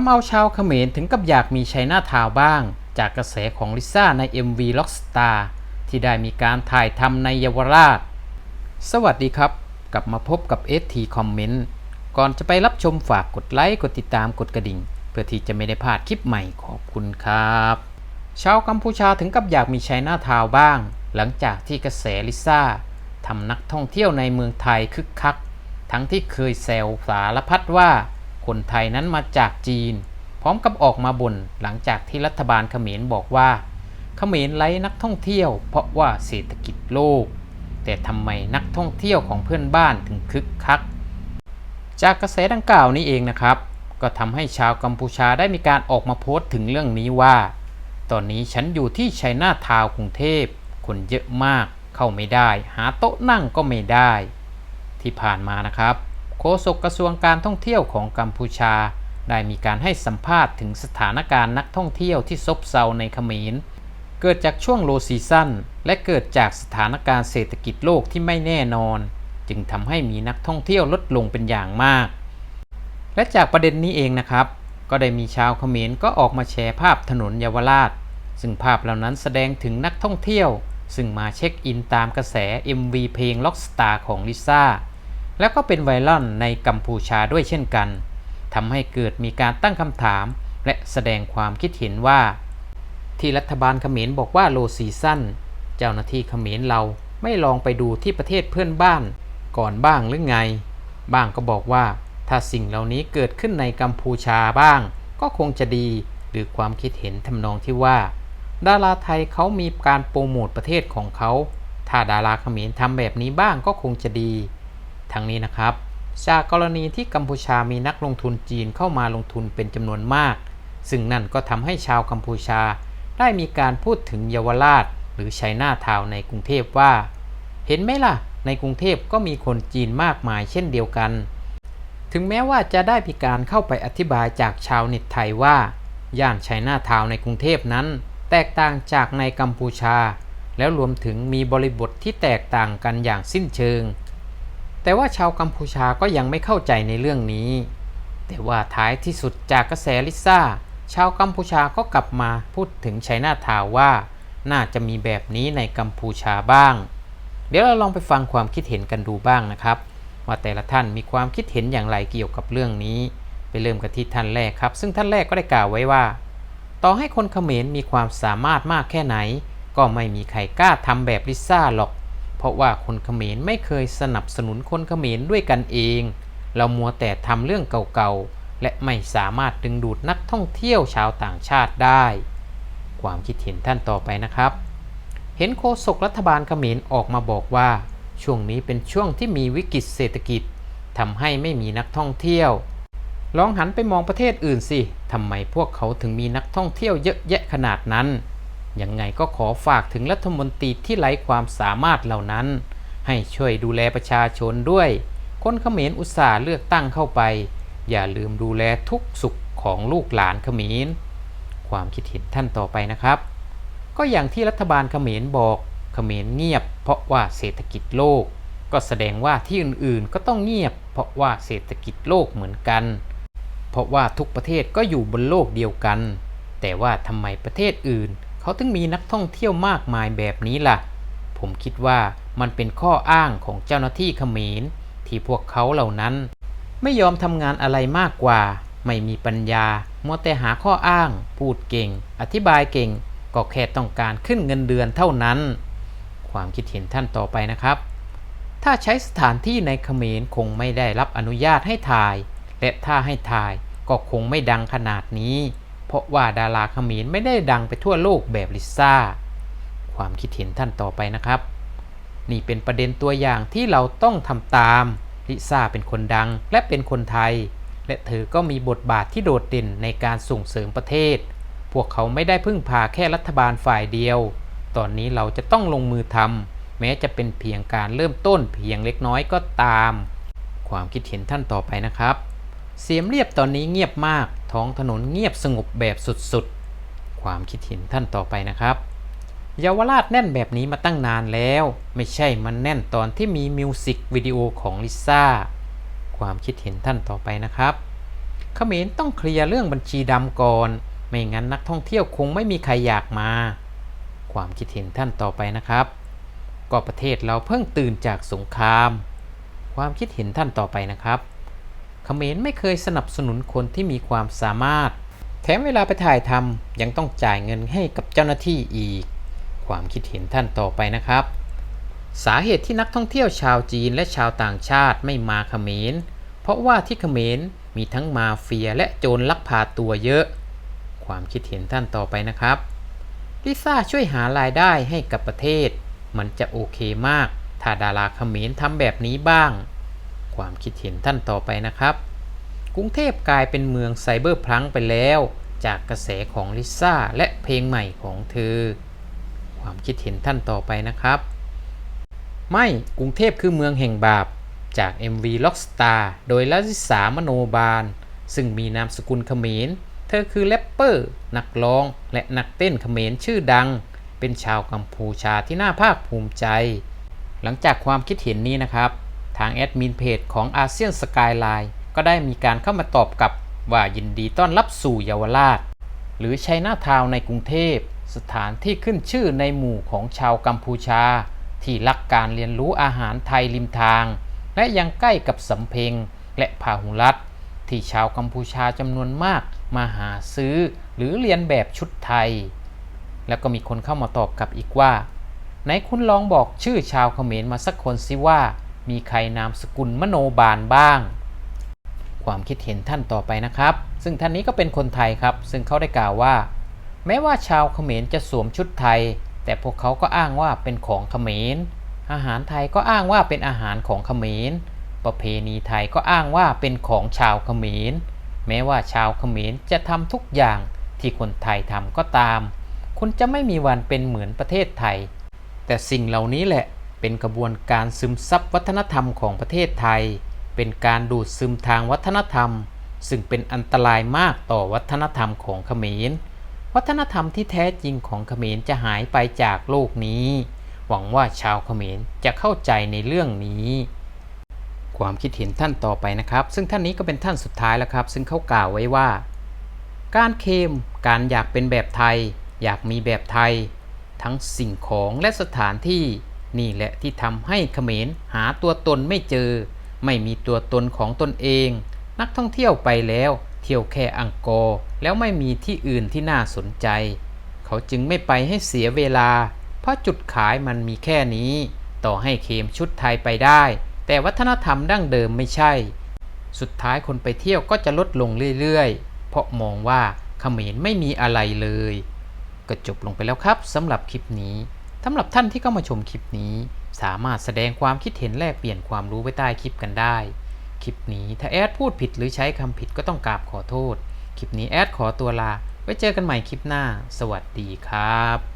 ำเอาชาวเขมรถึงกับอยากมีชัยนาทาวบ้าง จากกระแสของลิซ่าใน MV Rockstar ที่ได้มีการถ่ายทำในเยาวราช สวัสดีครับ กลับมาพบกับ ST Comment ก่อนจะไปรับชมฝากกดไลค์ กดติดตามกดกระดิ่ง เพื่อที่จะไม่ได้พลาดคลิปใหม่ขอบคุณครับชาวกัมพูชาถึงกับอยากมีชัยนาทาวบ้าง หลังจากที่กระแสลิซ่าทำนักท่องเที่ยวในเมืองไทยคึกคัก ทั้งที่เคยแซวสารพัดว่า คนไทยนั้นมาจากจีน พร้อมกับออกมาบ่นหลังจากที่รัฐบาลเขมรบอกว่า เขมรไล่นักท่องเที่ยว เพราะว่าเศรษฐกิจโลก แต่ทำไมนักท่องเที่ยวของเพื่อนบ้านถึงคึกคัก จากกระแสดังกล่าวนี้เองนะครับ ก็ทำให้ชาวกัมพูชาได้มีการออกมาโพสต์ถึงเรื่องนี้ว่า ตอนนี้ฉันอยู่ที่ชัยนาทาวกรุงเทพคนเยอะมากเข้าไม่ได้ หาโต๊ะนั่งก็ไม่ได้ ที่ผ่านมานะครับ โฆษกกระทรวงการท่องเที่ยวของกัมพูชา ได้มีการให้สัมภาษณ์ถึงสถานการณ์นักท่องเที่ยวที่ซบเซาในเขมร เกิดจากช่วงโลซีซั่นและเกิดจากสถานการณ์เศรษฐกิจโลกที่ไม่แน่นอน จึงทำให้มีนักท่องเที่ยวลดลงเป็นอย่างมาก และจากประเด็นนี้เองนะครับ ก็ได้มีชาวเขมรก็ออกมาแชร์ภาพถนนเยาวราช ซึ่งภาพเหล่านั้นแสดงถึงนักท่องเที่ยวซึ่งมาเช็คอินตามกระแส MV เพลง Rockstar ของลิซ่า แล้วก็เป็นไวรัลในกัมพูชาด้วยเช่นกันทำให้เกิดมีการตั้งคำถาม และแสดงความคิดเห็นว่า ที่รัฐบาลเขมรบอกว่าโลซีซั่นเจ้าหน้าที่เขมรเราไม่ลองไปดูที่ประเทศเพื่อนบ้านก่อนบ้างหรือไง บ้างก็บอกว่าถ้าสิ่งเหล่านี้เกิดขึ้นในกัมพูชาบ้าง ก็คงจะดีหรือความคิดเห็นทำนองที่ว่า ดาราไทยเขามีการโปรโมทประเทศของเขา ถ้าดาราเขมรทำแบบนี้บ้างก็คงจะดี ทั้งนี้นะครับ จากกรณีที่กัมพูชามีนักลงทุนจีนเข้ามาลงทุนเป็นจำนวนมาก ซึ่งนั่นก็ทำให้ชาวกัมพูชา ได้มีการพูดถึงเยาวราช หรือชัยนาทาวในกรุงเทพว่า เห็นไหมล่ะ ในกรุงเทพก็มีคนจีนมากมายเช่นเดียวกัน ถึงแม้ว่าจะได้มีการเข้าไปอธิบายจากชาวเน็ตไทยว่า ย่านชัยนาทาวในกรุงเทพนั้น แตกต่างจากในกัมพูชา แล้วรวมถึงมีบริบทที่แตกต่างกันอย่างสิ้นเชิง แต่ว่าชาวกัมพูชาก็ยังไม่เข้าใจในเรื่องนี้ แต่ว่าท้ายที่สุดจากกระแสลิซ่า ชาวกัมพูชาก็กลับมาพูดถึงชัยนาทาวว่า น่าจะมีแบบนี้ในกัมพูชาบ้าง เดี๋ยวเราลองไปฟังความคิดเห็นกันดูบ้างนะครับ ว่าแต่ละท่านมีความคิดเห็นอย่างไรเกี่ยวกับเรื่องนี้ ไปเริ่มกันที่ท่านแรกครับ ซึ่งท่านแรกก็ได้กล่าวไว้ว่า ต่อให้คนเขมรมีความสามารถมากแค่ไหน ก็ไม่มีใครกล้าทำแบบลิซ่าหรอก ราะว่าคนเขมรไม่เคยสนับสนุนคนเขมรด้วยกันเอง เรามัวแต่ทำเรื่องเก่าๆ และไม่สามารถดึงดูดนักท่องเที่ยวชาวต่างชาติได้ ความคิดเห็นท่านต่อไปนะครับ เห็นโฆษกรัฐบาลเขมรออกมาบอกว่า ช่วงนี้เป็นช่วงที่มีวิกฤตเศรษฐกิจทำให้ไม่มีนักท่องเที่ยว ลองหันไปมองประเทศอื่นสิทำไมพวกเขาถึงมีนักท่องเที่ยวเยอะแยะขนาดนั้น ยังไงก็ขอฝากถึงรัฐมนตรีที่ไร้ความสามารถเหล่านั้น ให้ช่วยดูแลประชาชนด้วย คนเขมรอุตส่าห์เลือกตั้งเข้าไป อย่าลืมดูแลทุกสุขของลูกหลานเขมร ความคิดเห็นท่านต่อไปนะครับ ก็อย่างที่รัฐบาลเขมรบอกเขมรเงียบ เพราะว่าเศรษฐกิจโลก ก็แสดงว่าที่อื่นๆ ก็ต้องเงียบ เพราะว่าเศรษฐกิจโลกเหมือนกัน เพราะว่าทุกประเทศก็อยู่บนโลกเดียวกัน แต่ว่าทำไมประเทศอื่น เขาถึงมีนักท่องเที่ยวมากมายแบบนี้ล่ะ ผมคิดว่ามันเป็นข้ออ้างของเจ้าหน้าที่เขมร ที่พวกเขาเหล่านั้น ไม่ยอมทำงานอะไรมากกว่า ไม่มีปัญญามัวแต่หาข้ออ้าง พูดเก่ง อธิบายเก่ง ก็แค่ต้องการขึ้นเงินเดือนเท่านั้น ความคิดเห็นท่านต่อไปนะครับ ถ้าใช้สถานที่ในเขมรคงไม่ได้รับอนุญาตให้ถ่าย และถ้าให้ถ่ายก็คงไม่ดังขนาดนี้ เพราะว่าดาราเขมรไม่ได้ดังไปทั่วโลกแบบลิซ่า ความคิดเห็นท่านต่อไปนะครับ นี่เป็นประเด็นตัวอย่างที่เราต้องทำตาม ลิซ่าเป็นคนดังและเป็นคนไทย และเธอก็มีบทบาทที่โดดเด่นในการส่งเสริมประเทศ พวกเขาไม่ได้พึ่งพาแค่รัฐบาลฝ่ายเดียว ตอนนี้เราจะต้องลงมือทำแม้จะเป็นเพียงการเริ่มต้นเพียงเล็กน้อยก็ตาม ความคิดเห็นท่านต่อไปนะครับ เสียมเรียบตอนนี้เงียบมาก ท้องถนนเงียบสงบแบบสุดๆ ความคิดเห็นท่านต่อไปนะครับเยาวราชแน่นแบบนี้มาตั้งนานแล้ว ไม่ใช่มันแน่นตอนที่มีมิวสิกวิดีโอของลิซ่า ความคิดเห็นท่านต่อไปนะครับเขมรต้องเคลียร์เรื่องบัญชีดำก่อน ไม่งั้นนักท่องเที่ยวคงไม่มีใครอยากมา ความคิดเห็นท่านต่อไปนะครับ ก็ประเทศเราเพิ่งตื่นจากสงคราม ความคิดเห็นท่านต่อไปนะครับ เขมรไม่เคยสนับสนุนคนที่มีความสามารถ แถมเวลาไปถ่ายทำยังต้องจ่ายเงินให้กับเจ้าหน้าที่อีก ความคิดเห็นท่านต่อไปนะครับ สาเหตุที่นักท่องเที่ยวชาวจีนและชาวต่างชาติไม่มาเขมร เพราะว่าที่เขมรมีทั้งมาเฟียและโจรลักพาตัวเยอะ ความคิดเห็นท่านต่อไปนะครับลิซ่าช่วยหารายได้ให้กับประเทศ มันจะโอเคมาก ถ้าดาราเขมรทำแบบนี้บ้าง ความคิดเห็นท่านต่อไปนะครับ กรุงเทพกลายเป็นเมืองไซเบอร์พลังไปแล้ว จากกระแสของลิซ่าและเพลงใหม่ของเธอ ความคิดเห็นท่านต่อไปนะครับ ไม่กรุงเทพคือเมืองแห่งบาป จาก MV Rockstar โดยลัิสามโนบาล ซึ่งมีนามสกุลเขมร เธอคือแรปเปอร์ นักร้อง และนักเต้นเขมรชื่อดัง เป็นชาวกัมพูชาที่น่าภาคภูมิใจ หลังจากความคิดเห็นนี้นะครับ ทางแอดมินเพจของอาเซียนสกายไลน์ก็ได้มีการเข้ามาตอบกลับว่ายินดีต้อนรับสู่เยาวราช หรือชัยนาทาวในกรุงเทพ สถานที่ขึ้นชื่อในหมู่ของชาวกัมพูชา ที่รักการเรียนรู้อาหารไทยริมทาง และยังใกล้กับสำเพ็งและพาหุรัตที่ชาวกัมพูชาจำนวนมากมาหาซื้อหรือเรียนแบบชุดไทย แล้วก็มีคนเข้ามาตอบกลับอีกว่าไหนคุณลองบอกชื่อชาวเขมรมาสักคนสิว่า มีใครนามสกุลมโนบาลบ้าง ความคิดเห็นท่านต่อไปนะครับ ซึ่งท่านนี้ก็เป็นคนไทยครับ ซึ่งเขาได้กล่าวว่า แม้ว่าชาวเขมรจะสวมชุดไทย แต่พวกเขาก็อ้างว่าเป็นของเขมร อาหารไทยก็อ้างว่าเป็นอาหารของเขมร ประเพณีไทยก็อ้างว่าเป็นของชาวเขมร แม้ว่าชาวเขมรจะทำทุกอย่างที่คนไทยทำก็ตาม คุณจะไม่มีวันเป็นเหมือนประเทศไทย แต่สิ่งเหล่านี้แหละ เป็นกระบวนการซึมซับวัฒนธรรมของประเทศไทย เป็นการดูดซึมทางวัฒนธรรม ซึ่งเป็นอันตรายมากต่อวัฒนธรรมของเขมร วัฒนธรรมที่แท้จริงของเขมรจะหายไปจากโลกนี้ หวังว่าชาวเขมรจะเข้าใจในเรื่องนี้ความคิดเห็นท่านต่อไปนะครับ ซึ่งท่านนี้ก็เป็นท่านสุดท้ายแล้วครับ ซึ่งเขากล่าวไว้ว่า การเคมการอยากเป็นแบบไทย อยากมีแบบไทย ทั้งสิ่งของและสถานที่ นี่แหละที่ทำให้เขมรหาตัวตนไม่เจอ ไม่มีตัวตนของตนเอง นักท่องเที่ยวไปแล้ว เที่ยวแค่อังกอร์แล้วไม่มีที่อื่นที่น่าสนใจ เขาจึงไม่ไปให้เสียเวลา เพราะจุดขายมันมีแค่นี้ ต่อให้เคมชุดไทยไปได้ แต่วัฒนธรรมดั้งเดิมไม่ใช่ สุดท้ายคนไปเที่ยวก็จะลดลงเรื่อยๆ เพราะมองว่าเขมรไม่มีอะไรเลย ก็จบลงไปแล้วครับสำหรับคลิปนี้ สำหรับท่านที่เข้ามาชมคลิปนี้ สามารถแสดงความคิดเห็นแลกเปลี่ยนความรู้ไว้ใต้คลิปกันได้ คลิปนี้ถ้าแอดพูดผิดหรือใช้คำผิดก็ต้องกราบขอโทษ คลิปนี้แอดขอตัวลา ไว้เจอกันใหม่คลิปหน้า สวัสดีครับ